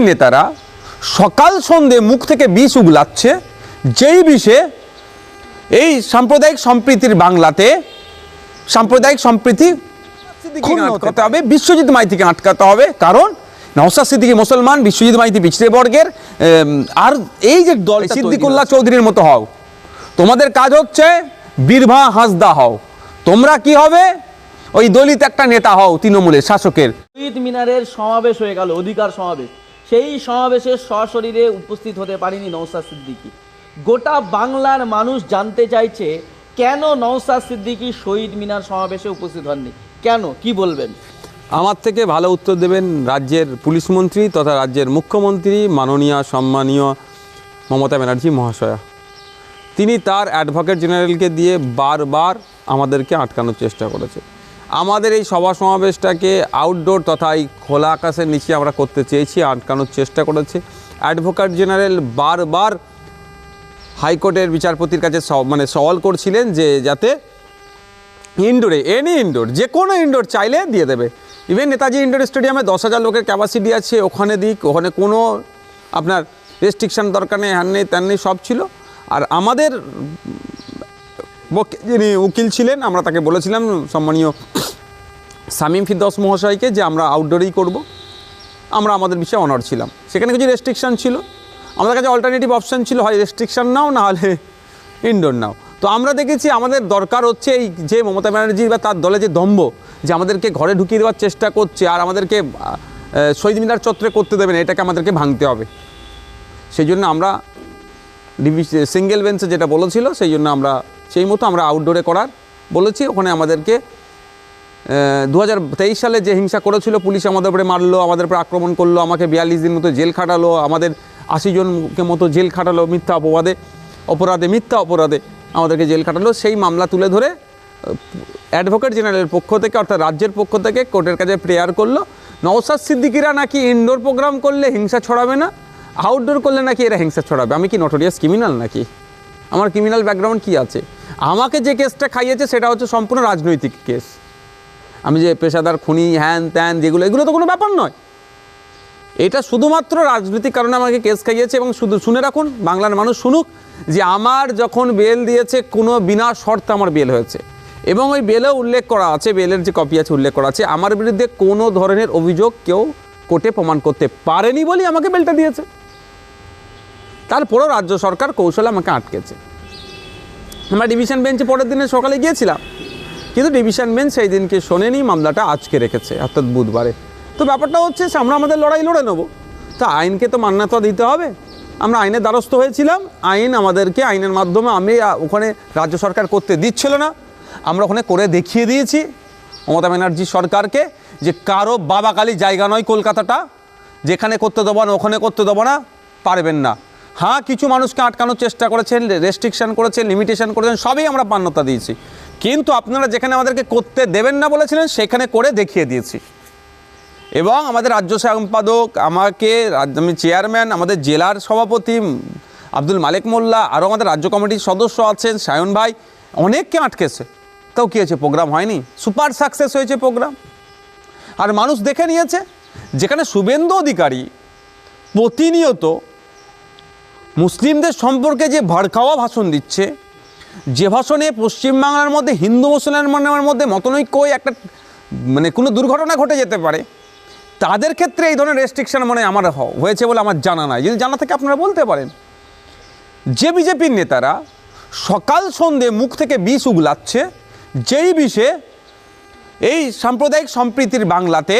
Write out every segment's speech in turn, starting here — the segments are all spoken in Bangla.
নেতারা সকাল সন্ধে মুখ থেকে বিষ উগলাচ্ছে যেই বিষে এই সাম্প্রদায়িক সম্প্রীতির বাংলাতে সাম্প্রদায়িক সম্প্রীতি আটকাতে হবে বিশ্বজিৎ মাইতিকে আটকাতে হবে। কারণ নওসাদ সিদ্দিকী মুসলমান বিশ্বজিৎ মাইতি পিছড়ে বর্গের আর এই যে দল সিদ্দিকুল্লাহ। চৌধুরীর মতো হও। তোমাদের কাজ হচ্ছে বীরভা হাসদা হও। তোমরা কি হবে? ওই দলিত একটা নেতা হও তৃণমূলের শাসকের। শহীদ মিনারের সমাবেশ হয়ে গেল অধিকার সমাবেশ। সেই সমাবেশে সশরীরে উপস্থিত হতে পারেনি নৌসাদ সিদ্দিকী। গোটা বাংলার মানুষ জানতে চাইছে কেন নৌসাদ সিদ্দিকী শহীদ মিনার সমাবেশে উপস্থিত হননি। কেন? কি বলবেন? আমার থেকে ভালো উত্তর দেবেন রাজ্যের পুলিশ মন্ত্রী তথা রাজ্যের মুখ্যমন্ত্রী মাননীয়, সম্মানীয় মমতা ব্যানার্জি মহাশয়া। তিনি তার অ্যাডভোকেট জেনারেলকে দিয়ে বারবার আমাদেরকে আটকানোর চেষ্টা করেছে। আমাদের এই সভা সমাবেশটাকে আউটডোর তথা এই খোলা আকাশের নিচে আমরা করতে চেয়েছি, আটকানোর চেষ্টা করেছি। অ্যাডভোকেট জেনারেল বারবার হাইকোর্টের বিচারপতির কাছে মানে সওয়াল করছিলেন যে যাতে ইনডোরে এনি ইনডোর যে কোনো ইনডোর চাইলে দিয়ে দেবে। ইভেন নেতাজি ইনডোর স্টেডিয়ামে দশ হাজার লোকের ক্যাপাসিটি আছে, ওখানে দিক, ওখানে কোনো আপনার রেস্ট্রিকশান দরকার নেই হ্যান নেই, ত্যান নেই, সব ছিল। আর আমাদের যিনি উকিল ছিলেন, আমরা তাকে বলেছিলাম, সম্মানীয় সামিম ফিরদৌস মহাশয়কে যে আমরা আউটডোরেই করব। আমরা আমাদের বিষয়ে অনার ছিলাম। সেখানে কিছু রেস্ট্রিকশান ছিল। আমাদের কাছে অল্টারনেটিভ অপশান ছিল, হয় রেস্ট্রিকশান নাও, না হলে ইনডোর নাও। তো আমরা দেখেছি আমাদের দরকার হচ্ছে এই যে মমতা ব্যানার্জি বা তার দলে যে দম্ভ, যে আমাদেরকে ঘরে ঢুকিয়ে দেওয়ার চেষ্টা করছে আর আমাদেরকে শহীদ মিনার চত্বরে করতে দেবে না, এটাকে আমাদেরকে ভাঙতে হবে। সেই জন্য আমরা সিঙ্গেল বেঞ্চে যেটা বলেছিল, সেই জন্য আমরা সেই মতো আমরা আউটডোরে করার বলেছি। ওখানে আমাদেরকে দু হাজার তেইশ সালে যে হিংসা করেছিল, পুলিশ আমাদের উপরে মারলো, আমাদের উপরে আক্রমণ করল, আমাকে বিয়াল্লিশ দিন মতো জেল খাটালো, আমাদের আশি জনকে মতো জেল খাটালো মিথ্যা অপবাদে, অপরাধে, মিথ্যা অপরাধে আমাদেরকে জেল খাটালো। সেই মামলা তুলে ধরে অ্যাডভোকেট জেনারেলের পক্ষ থেকে, অর্থাৎ রাজ্যের পক্ষ থেকে কোর্টের কাছে প্রেয়ার করল। নওসাদ সিদ্দিকিরা নাকি ইনডোর প্রোগ্রাম করলে হিংসা ছড়াবে না? আউটডোর করলে নাকি এরা হিংসা ছড়াবে? আমি কি নটোরিয়াস ক্রিমিনাল নাকি? আমার ক্রিমিনাল ব্যাকগ্রাউন্ড কি আছে? আমাকে যে কেসটা খাইয়েছে সেটা হচ্ছে সম্পূর্ণ রাজনৈতিক কেস। আমি যে পেশাদার খুনি, হ্যান ত্যান যেগুলো, এগুলো তো কোনো ব্যাপার নয়। এটা শুধুমাত্র রাজনৈতিক কারণে আমাকে কেস খাইয়েছে এবং শুধু শুনে রাখুন, বাংলার মানুষ শুনুক যে আমার যখন বেল দিয়েছে কোনো বিনা শর্তে আমার বেল হয়েছে। এবং ওই বেলেও উল্লেখ করা আছে, বেলের যে কপি আছে উল্লেখ করা আছে, আমার বিরুদ্ধে কোনো ধরনের অভিযোগ কেউ কোর্টে প্রমাণ করতে পারেনি বলেই আমাকে বেলটা দিয়েছে। তারপরেও রাজ্য সরকার কৌশলে আমাকে আটকেছে। আমরা ডিভিশন বেঞ্চে পরের দিনে সকালে গিয়েছিলাম। কিন্তু ডিভিশন বেঞ্চ সেই দিনকে শোনেনি, মামলাটা আজকে রেখেছে, অর্থাৎ বুধবারে। তো ব্যাপারটা হচ্ছে, আমরা আমাদের লড়াই লড়ে নেব। তো আইনকে তো মান্যতা দিতে হবে। আমরা আইনের দ্বারস্থ হয়েছিলাম। আইন আমাদেরকে আইনের মাধ্যমে আমি ওখানে রাজ্য সরকার করতে দিচ্ছিল না। আমরা ওখানে করে দেখিয়ে দিয়েছি মমতা ব্যানার্জি সরকারকে যে কারও বাবা কালী জায়গা নয় কলকাতাটা। যেখানে করতে দেবো না, ওখানে করতে দেবো না, পারবেন না। হ্যাঁ কিছু মানুষকে আটকানোর চেষ্টা করেছেন রেস্ট্রিকশান করেছেন লিমিটেশন করেছেন, সবই আমরা মান্যতা দিয়েছি। কিন্তু আপনারা যেখানে আমাদেরকে করতে দেবেন না বলেছিলেন, সেখানে করে দেখিয়ে দিয়েছি। এবং আমাদের রাজ্য সম্পাদক, আমাকে আমি চেয়ারম্যান আমাদের জেলার সভাপতি, আব্দুল মালিক মোল্লা, আরও আমাদের রাজ্য কমিটির সদস্য আছেন, সায়ন ভাই, অনেককে আটকেছে। তাও কী হয়েছে প্রোগ্রাম হয়নি? সুপার সাকসেস হয়েছে প্রোগ্রাম আর মানুষ দেখে নিয়েছে, যেখানে শুভেন্দু অধিকারী প্রতিনিয়ত মুসলিমদের সম্পর্কে যে ভড়কাওয়া ভাষণ দিচ্ছে, যে ভাষণে পশ্চিমবাংলার মধ্যে, হিন্দু মুসলমানের মধ্যে মতনৈক্য একটা মানে কোনো দুর্ঘটনা ঘটে যেতে পারে, তাদের ক্ষেত্রে এই ধরনের রেস্ট্রিকশান মানে আমার হয়েছে বলে আমার জানা নাই। যদি জানা থেকে আপনারা বলতে পারেন। যে বিজেপির নেতারা সকাল সন্ধে মুখ থেকে বিষ উগলাচ্ছে, যেই বিষে এই সাম্প্রদায়িক সম্প্রীতির বাংলাতে,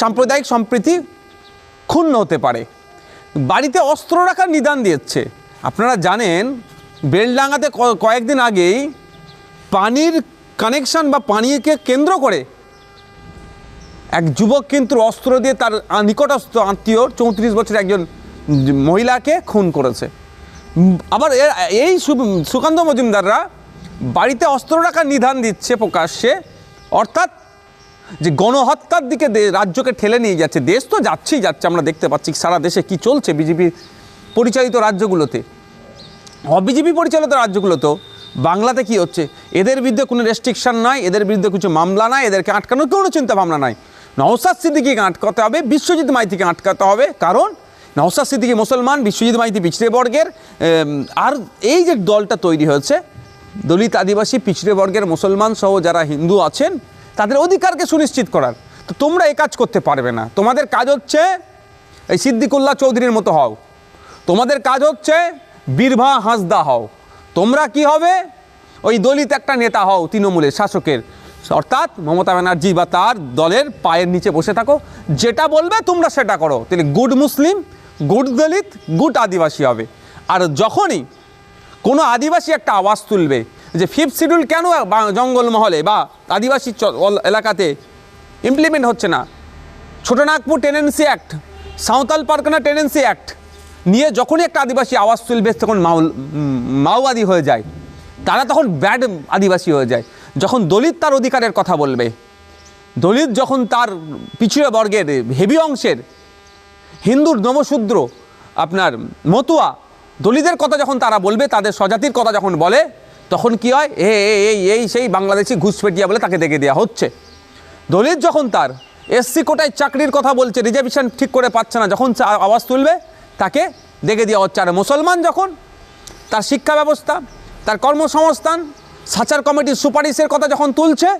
সাম্প্রদায়িক সম্প্রীতি ক্ষুণ্ণ হতে পারে। বাড়িতে অস্ত্র রাখার নিদান দিচ্ছে আপনারা জানেন, বেলডাঙ্গাতে কয়েকদিন আগেই পানির কানেকশন বা পানিকে কেন্দ্র করে এক যুবক কিন্তু অস্ত্র দিয়ে তার নিকটস্থ আত্মীয় চৌত্রিশ বছরের একজন মহিলাকে খুন করেছে। আবার এই সুকান্ত মজুমদাররা বাড়িতে অস্ত্র রাখার নিধান দিচ্ছে প্রকাশ্যে, অর্থাৎ যে গণহত্যার দিকে রাজ্যকে ঠেলে নিয়ে যাচ্ছে। দেশ তো যাচ্ছেই যাচ্ছে, আমরা দেখতে পাচ্ছি সারা দেশে কি চলছে বিজেপি পরিচালিত রাজ্যগুলোতে। অবিজেপি পরিচালিত রাজ্যগুলোতেও বাংলাতে কি হচ্ছে? এদের বিরুদ্ধে কোনো রেস্ট্রিকশন নাই, এদের বিরুদ্ধে কিছু মামলা নাই, এদেরকে আটকানোর কোনো চিন্তা ভাবনা নাই। নওসাদ সিদ্দিকিকে আটকাতে হবে, বিশ্বজিৎ মাইতিকে আটকাতে হবে, কারণ নওসাদ সিদ্দিকি মুসলমান, বিশ্বজিৎ মাইতি পিছড়ে বর্গের আর এই যে দলটা তৈরি হয়েছে, দলিত আদিবাসী পিছড়ে বর্গের মুসলমান সহ যারা হিন্দু আছেন তাদের অধিকারকে সুনিশ্চিত করার। তো তোমরা এই কাজ করতে পারবে না। তোমাদের কাজ হচ্ছে এই সিদ্দিকুল্লাহ চৌধুরীর মতো হও। তোমাদের কাজ হচ্ছে বীরভা হাঁসদা হও। তোমরা কি হবে? ওই দলিত একটা নেতা হও তৃণমূলের শাসকের। অর্থাৎ মমতা ব্যানার্জি বা তার দলের পায়ের নিচে বসে থাকো। যেটা বলবে তোমরা সেটা করো। তাহলে good Muslim, good Dalit, good Adivasi হবে। আর যখনই কোনো আদিবাসী একটা আওয়াজ তুলবে যে ফিফথ শিডিউল কেন জঙ্গলমহলে বা আদিবাসী এলাকাতে ইমপ্লিমেন্ট হচ্ছে না? Chotanagpur tenancy act Santhal Pargana tenancy act নিয়ে যখনই একটা আদিবাসী আওয়াজ তুলবে, তখন মাউল মাওবাদী হয়ে যায়। তারা তখন ব্যাড আদিবাসী হয়ে যায়। যখন দলিত তার অধিকারের কথা বলবে, দলিত যখন তার পিছিয়ে বর্গের হেভি অংশের, হিন্দুর নবশূদ্র আপনার মতুয়া, দলিতের কথা যখন তারা বলবে, তাদের স্বজাতির কথা যখন বলে তখন কি হয়? এ এই এই সেই বাংলাদেশি ঘুষপেটিয়া বলে তাকে দেখে দেওয়া হচ্ছে। দলিত যখন তার এসসি কোটায় চাকরির কথা বলছে, রিজার্ভেশন ঠিক করে পাচ্ছে না, যখন আওয়াজ তুলবে, তাকে দেখে দেওয়া হচ্ছে। আর মুসলমান যখন তার শিক্ষা ব্যবস্থা, তার কর্মসংস্থান, সাচার কমিটির সুপারিশের কথা যখন তুলছে,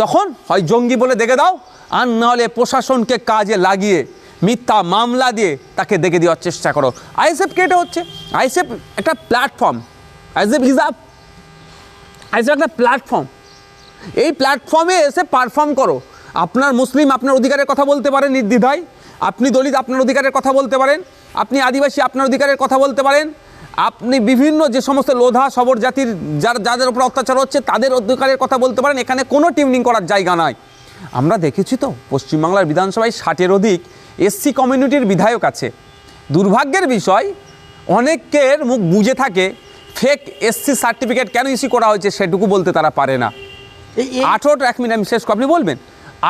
তখন হয় জঙ্গি বলে দেখে দাও, আর নাহলে প্রশাসনকে কাজে লাগিয়ে, মিথ্যা মামলা দিয়ে তাকে দেখে দেওয়ার চেষ্টা করো। আইএসএফ কেটে হচ্ছে? আইএসএফ একটা platform ISF is a ISF একটা প্ল্যাটফর্ম এই প্ল্যাটফর্মে এসে পারফর্ম করো। আপনার মুসলিম আপনার অধিকারের কথা বলতে পারেন নির্দ্বিধায়। আপনি দলিত আপনার অধিকারের কথা বলতে পারেন। আপনি আদিবাসী আপনার অধিকারের কথা বলতে পারেন। আপনি বিভিন্ন যে সমস্ত লোধা, সবর জাতির যার, যাদের উপর অত্যাচার হচ্ছে, তাদের অধিকারের কথা বলতে পারেন। এখানে কোনো টিউনিং করার জায়গা নাই। আমরা দেখেছি তো, পশ্চিমবাংলার বিধানসভায় ষাটের অধিক এসসি কমিউনিটির বিধায়ক আছে। দুর্ভাগ্যের বিষয়, অনেকের মুখ বুঝে থাকে ফেক এসসি সার্টিফিকেট কেন ইস্যু করা হয়েছে সেটুকু বলতে তারা পারে না। আঠেরোটা এক মিনিট আমি শেষ আপনি বলবেন?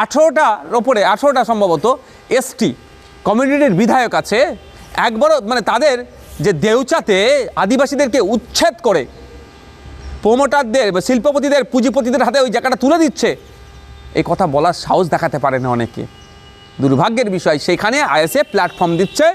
আঠেরোটার ওপরে আঠেরোটা সম্ভবত এসটি কমিউনিটির বিধায়ক আছে একবারও মানে তাদের যে দেউচাতে আদিবাসীদেরকে উচ্ছেদ করে প্রমোটারদের বা শিল্পপতিদের পুঁজিপতিদের হাতে ওই জায়গাটা তুলে দিচ্ছে এই কথা বলার সাহস দেখাতে পারে না অনেকে। দুর্ভাগ্যের বিষয় সেখানে আইএসএ প্ল্যাটফর্ম দিচ্ছে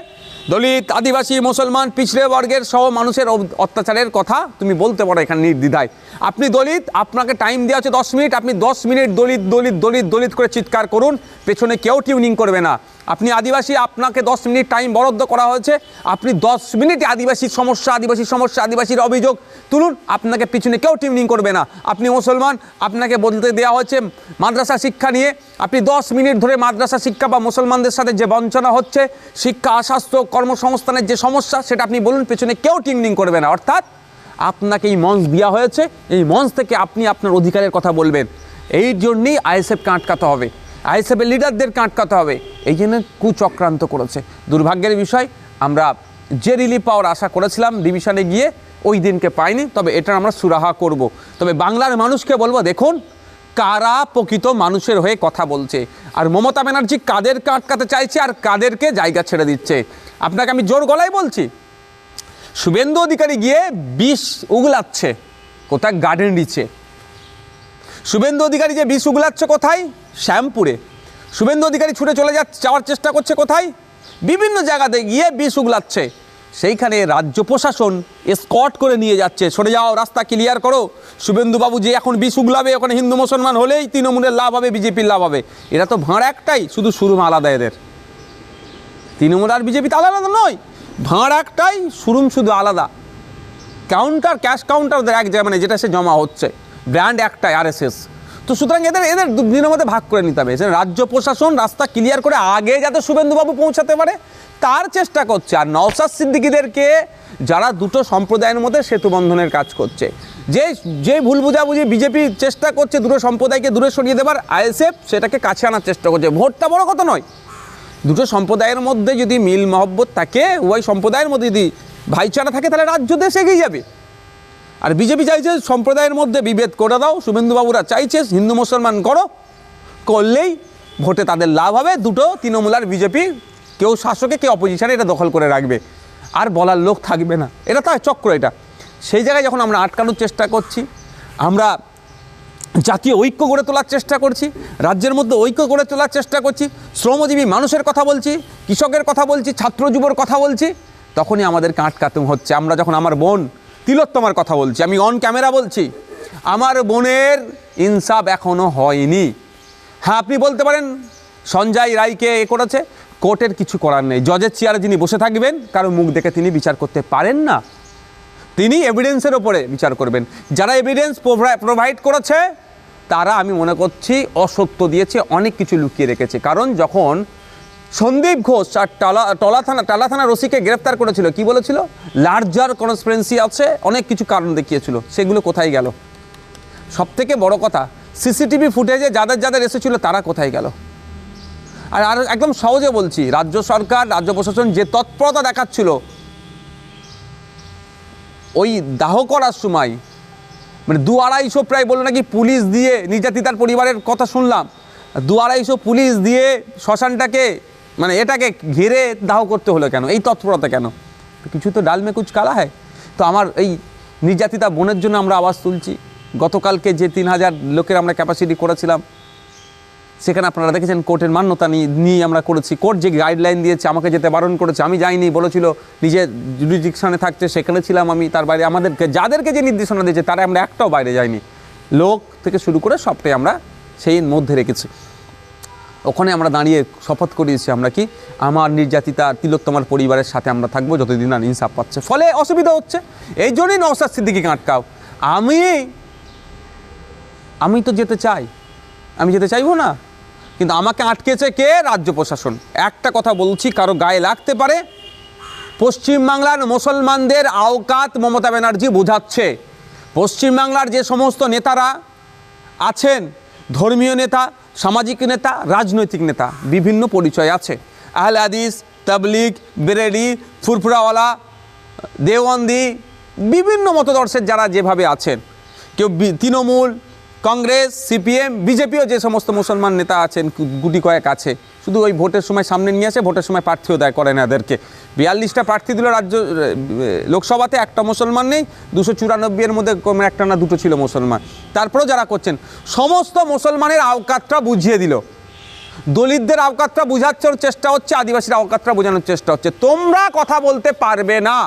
দলিত, আদিবাসী, মুসলমান, পিছড়ে বর্গের সহ মানুষের অত্যাচারের কথা তুমি বলতে পারো এখানে নির্দ্বিধায়। আপনি দলিত, আপনাকে টাইম দেওয়া আছে দশ মিনিট, আপনি দশ মিনিট দলিত দলিত দলিত দলিত করে চিৎকার করুন, পেছনে কেউ টিউনিং করবে না। আপনি আদিবাসী, আপনাকে দশ মিনিট টাইম বরাদ্দ করা হয়েছে। আপনি দশ মিনিট আদিবাসীর সমস্যা আদিবাসীর সমস্যা, আদিবাসীর অভিযোগ তুলুন। আপনাকে পিছনে কেউ টিউনিং করবে না। আপনি মুসলমান, আপনাকে বলতে দেওয়া হয়েছে মাদ্রাসা শিক্ষা নিয়ে। আপনি দশ মিনিট ধরে মাদ্রাসা শিক্ষা বা মুসলমানদের সাথে যে বঞ্চনা হচ্ছে, শিক্ষা, স্বাস্থ্য, কর্মসংস্থানের যে সমস্যা, সেটা আপনি বলুন, পেছনে কেউ টিউনিং করবে না। অর্থাৎ আপনাকে এই মঞ্চ দেওয়া হয়েছে। এই মঞ্চ থেকে আপনি আপনার অধিকারের কথা বলবেন। এই জন্যেই আইএসএফকে আটকাতে হবে। আইএসএফের লিডারদেরকে আটকাতে হবে। এই জন্য কুচক্রান্ত করেছে। দুর্ভাগ্যের বিষয়, আমরা যে রিলিফ পাওয়ার আশা করেছিলাম ডিভিশনে গিয়ে ওই দিনকে পাইনি, তবে এটা আমরা সুরাহা করব। তবে বাংলার মানুষকে বলব, দেখুন, কারা প্রকৃত মানুষের হয়ে কথা বলছে? আর মমতা ব্যানার্জি কাদেরকে আটকাতে চাইছে আর কাদেরকে জায়গা ছেড়ে দিচ্ছে? আপনাকে আমি জোর গলায় বলছি, শুভেন্দু অধিকারী গিয়ে বিষ উগলাচ্ছে, কোথায় গার্ডেন রিচে শুভেন্দু অধিকারী যে বিষ উগলাচ্ছে কোথায়? শ্যামপুরে। শুভেন্দু অধিকারী ছুটে চলে যাচ্ছে, যাওয়ার চেষ্টা করছে কোথায়? বিভিন্ন জায়গাতে গিয়ে বিষ উগলাচ্ছে। সেইখানে রাজ্য প্রশাসন স্কট করে নিয়ে যাচ্ছে। সরে যাও, রাস্তা ক্লিয়ার করো। শুভেন্দুবাবু যে এখন বিষ উগলাবে, ওখানে হিন্দু মুসলমান হলেই তৃণমূলের লাভ হবে, বিজেপির লাভ হবে। এরা তো ভাঁড় একটাই, শুধু সুরুম আলাদা এদের। তৃণমূল আর বিজেপি তো আলাদা নয়, ভাঁড় একটাই শুরুম শুধু আলাদা। কাউন্টার ক্যাশ কাউন্টার এক জায়গায় মানে যেটা সে জমা হচ্ছে। ব্র্যান্ড একটাই, আরএসএস। তো সুতরাং এদের এদের দিনের মধ্যে ভাগ করে নিতে হবে। রাজ্য প্রশাসন রাস্তা ক্লিয়ার করে আগে যাতে শুভেন্দুবাবু পৌঁছাতে পারে, তার চেষ্টা করছে। আর নওসাদ সিদ্দিকিদেরকে যারা দুটো সম্প্রদায়ের মধ্যে সেতু বন্ধনের কাজ করছে, যে যে ভুল বুঝাবুঝি বিজেপি চেষ্টা করছে দুটো সম্প্রদায়কে দূরে সরিয়ে দেবার, আইএসএফ সেটাকে কাছে আনার চেষ্টা করছে। ভোটটা বড় কথা নয়। দুটো সম্প্রদায়ের মধ্যে যদি মিল মহব্বত থাকে, ওই সম্প্রদায়ের মধ্যে যদি ভাইচারা থাকে, তাহলে রাজ্য দেশ এগিয়ে যাবে। আর বিজেপি চাইছে সম্প্রদায়ের মধ্যে বিভেদ করে দাও। শুভেন্দুবাবুরা চাইছে হিন্দু মুসলমান করো, করলেই ভোটে তাদের লাভ হবে। দুটো তৃণমূল আর বিজেপি, কেউ শাসকে, কেউ অপোজিশনে এটা দখল করে রাখবে। আর বলার লোক থাকবে না। এটা তো চক্র এটা। সেই জায়গায় যখন আমরা আটকানোর চেষ্টা করছি, আমরা জাতীয় ঐক্য গড়ে তোলার চেষ্টা করছি, রাজ্যের মধ্যে ঐক্য গড়ে তোলার চেষ্টা করছি, শ্রমজীবী মানুষের কথা বলছি, কৃষকের কথা বলছি, ছাত্র যুবর কথা বলছি, তখনই আমাদেরকে আটকাতে হচ্ছে। আমরা যখন আমার বোন তিলোত্তমার কথা বলছি, আমি অন ক্যামেরা বলছি। আমার বোনের ইনসাফ এখনও হয়নি। হ্যাঁ আপনি বলতে পারেন, সঞ্জয় রায়কে এ করেছে? কোর্টের কিছু করার নেই। জজের চেয়ারে যিনি বসে থাকবেন, কারও মুখ দেখে তিনি বিচার করতে পারেন না। তিনি এভিডেন্সের ওপরে বিচার করবেন। যারা এভিডেন্স প্রোভাইড করেছে, তারা আমি মনে করছি অসত্য দিয়েছে, অনেক কিছু লুকিয়ে রেখেছে। কারণ যখন সন্দীপ ঘোষ আর টলা টলা থানা, টালা থানা রসিকে গ্রেফতার করেছিল। কি বলেছিল? লার্জার কনসপারেন্সি আছে, অনেক কিছু কারণ দেখিয়েছিল। সেগুলো কোথায় গেল? সব থেকে বড় কথা সিসিটিভি ফুটেজে যাদের যাদের এসেছিল, তারা কোথায় গেল? আর আর একদম সহজে বলছি, রাজ্য সরকার, রাজ্য প্রশাসন যে তৎপরতা দেখাচ্ছিল, ওই দাহ করার সময় মানে দু আড়াইশো প্রায় বলল নাকি পুলিশ দিয়ে, নির্যাতিতার পরিবারের কথা শুনলাম, দু আড়াইশো পুলিশ দিয়ে শ্মশানটাকে মানে এটাকে ঘিরে দাহ করতে হলো কেন? এই তৎপরতা কেন? কিছু তো ডাল মে কুচ কালা হয়। তো আমার এই নির্যাতিতা বোনের জন্য আমরা আওয়াজ তুলছি। গতকালকে যে তিন হাজার লোকের আমরা ক্যাপাসিটি করেছিলাম, সেখানে আপনারা দেখেছেন কোর্টের মান্যতা নিয়ে আমরা করেছি। কোর্ট যে গাইডলাইন দিয়েছে, আমাকে যেতে বারণ করেছে, আমি যাইনি, বলেছিল নিজের জুডিডিকশনে থাকছে সেখানে ছিলাম আমি, তার বাইরে আমাদেরকে, যাদেরকে যে নির্দেশনা দিয়েছে, তারা আমরা একটাও বাইরে যাইনি। লোক থেকে শুরু করে সবটাই আমরা সেই মধ্যে রেখেছি। ওখানে আমরা দাঁড়িয়ে শপথ করিয়েছি আমরা কি, আমার নির্যাতিতা তিলোত্তমার পরিবারের সাথে আমরা থাকব, যতদিন না ইনসাফ পাচ্ছে। ফলে অসুবিধা হচ্ছে। এই জন্যই নওসাদ সিদ্দিকিকে আটকাও। আমি আমি তো যেতে চাই। আমি যেতে চাইব না। কিন্তু আমাকে আটকেছে কে? রাজ্য প্রশাসন। একটা কথা বলছি, কারও গায়ে লাগতে পারে। পশ্চিমবাংলার মুসলমানদের আওকাত মমতা ব্যানার্জি বোঝাচ্ছে। পশ্চিমবাংলার যে সমস্ত নেতারা আছেন ধর্মীয় নেতা, সামাজিক নেতা, রাজনৈতিক নেতা, বিভিন্ন পরিচয় আছে। আহলে আদিস তাবলিগ, বেরেডি, ফুরফুরাওয়ালা দেওয়ান্দি বিভিন্ন মতদর্শের যারা যেভাবে আছেন, কেউ তৃণমূল, কংগ্রেস, সিপিএম, বিজেপিও যে সমস্ত মুসলমান নেতা আছেন গুটি কয়েক আছে। শুধু ওই ভোটের সময় সামনে নিয়ে আসে, ভোটের সময় প্রার্থীও দেয় করে না এদেরকে। বিয়াল্লিশটা প্রার্থী দিল রাজ্য লোকসভাতে, একটা মুসলমান নেই, দুশো চুরানব্বইয়ের মধ্যে কমে একটা না দুটো ছিল মুসলমান। তারপরেও যারা করছেন, সমস্ত মুসলমানের আওকাতটা বুঝিয়ে দিল। দলিতদের আওকাতটা বোঝাচ্ছর চেষ্টা হচ্ছে, আদিবাসীর আওকাতটা বোঝানোর চেষ্টা হচ্ছে। তোমরা কথা বলতে পারবে না।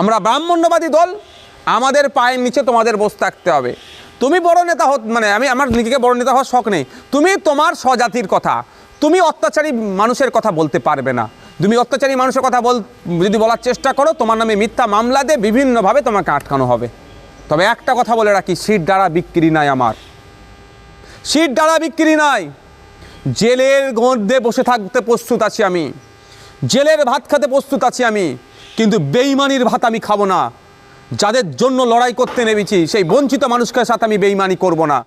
আমরা ব্রাহ্মণ্যবাদী দল, আমাদের পায়ের নিচে তোমাদের বসে থাকতে হবে। তুমি বড় নেতা হত মানে আমি আমার নিজেকে বড় নেতা হওয়ার শখ নেই। তুমি তোমার স্বজাতির কথা। তুমি অত্যাচারী মানুষের কথা বলতে পারবে না। তুমি অত্যাচারী মানুষের কথা বল যদি বলার চেষ্টা করো, তোমার নামে মিথ্যা মামলা দিয়ে বিভিন্নভাবে তোমাকে আটকানো হবে। তবে একটা কথা বলে রাখি, সিট দ্বারা বিক্রি নাই আমার। সিট দ্বারা বিক্রি নাই। জেলের মধ্যে বসে থাকতে প্রস্তুত আছি আমি। জেলের ভাত খেতে প্রস্তুত আছি আমি। কিন্তু বেইমানির ভাত আমি খাব না। যাদের জন্য লড়াই করতে নেমেছি সেই বঞ্চিত মানুষকে সাথে আমি বেইমানি করব না।